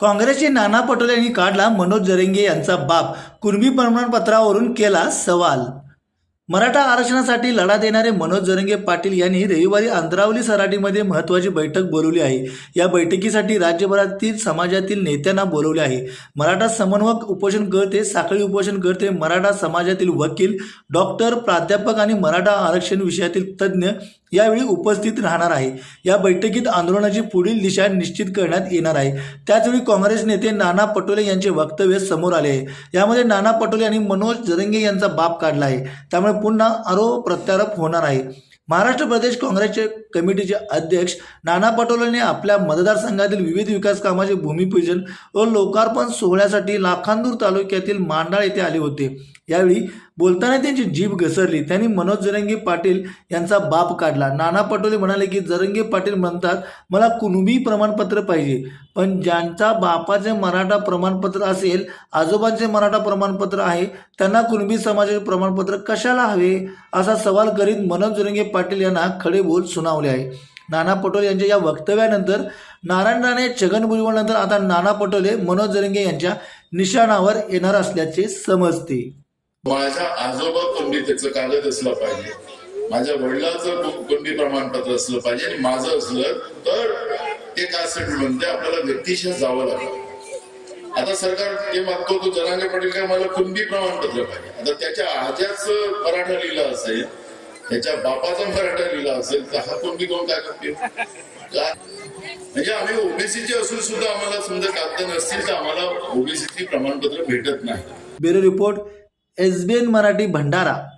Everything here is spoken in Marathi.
काँग्रेसचे नाना पटोले यांनी काढला मनोज जरेंगे यांचा बाप. कुणबी प्रमाणपत्रावरून केला सवाल. मराठा आरक्षणासाठी लढा देणारे मनोज जरंगे पाटील यांनी रविवारी अंतरावली सराटीमध्ये महत्त्वाची बैठक बोलवली आहे. या बैठकीसाठी राज्यभरातील समाजातील नेत्यांना बोलवले आहे. मराठा समन्वयक उपोषण करते साखळी उपोषण करते मराठा समाजातील वकील डॉक्टर प्राध्यापक आणि मराठा आरक्षण विषयातील तज्ज्ञ यावेळी उपस्थित राहणार आहे. या बैठकीत आंदोलनाची पुढील दिशा निश्चित करण्यात येणार आहे. त्याचवेळी काँग्रेस नेते नाना पटोले यांचे वक्तव्य समोर आले आहे. यामध्ये नाना पटोले आणि मनोज जरंगे यांचा बाप काढला आहे. त्यामुळे पुन्हा आरोप प्रत्यारोप होणार आहे. महाराष्ट्र प्रदेश काँग्रेसचे कमिटीचे अध्यक्ष नाना पटोलेने आपल्या मतदारसंघातील विविध विकास कामाचे भूमिपूजन व लोकार्पण सोहळ्यासाठी लाखांदूर तालुक्यातील मांडाळ येथे आले होते. यावेळी बोलताना त्यांची जीभ घसरली. त्यांनी मनोज जरंगी पाटील यांचा बाप काढला. नाना पटोले म्हणाले की जरंगे पाटील म्हणतात मला कुणबी प्रमाणपत्र पाहिजे. पण ज्यांचा बापाचे मराठा प्रमाणपत्र असेल आजोबांचे मराठा प्रमाणपत्र आहे त्यांना कुणबी समाजाचे प्रमाणपत्र कशाला हवे असा सवाल करीत मनोज जरंगे पाटील यांना खडे बोल सुनावले आहे. नाना पटोले यांच्या या वक्तव्यानंतर नारायण राणे छगन भुजबळनंतर आता नाना पटोले मनोज जरंगे यांच्या निशाणावर येणार असल्याचे समजते. माझ्या आजोबा कुंडीचं कागद असलं पाहिजे. माझ्या वडिलाचं कोंडी प्रमाणपत्र असलं पाहिजे आणि माझं असलं तर ते काय सेटलमेंट ते आपल्याला व्यक्तिशः जावं लागतं आता सरकार ते मागतो तो जनांगे पाटील काय मला कुणबी प्रमाणपत्र पाहिजे. आता त्याच्या आज्याच मराठा लिहिला असेल त्याच्या बापाचा मराठा लिहिला असेल तर हा कुणबी कोण काय करते म्हणजे आम्ही ओबीसीचे असून सुद्धा आम्हाला समजा कागद नसतील तर आम्हाला ओबीसीची प्रमाणपत्र भेटत नाही. Bureau report S B N Marathi Bhandara.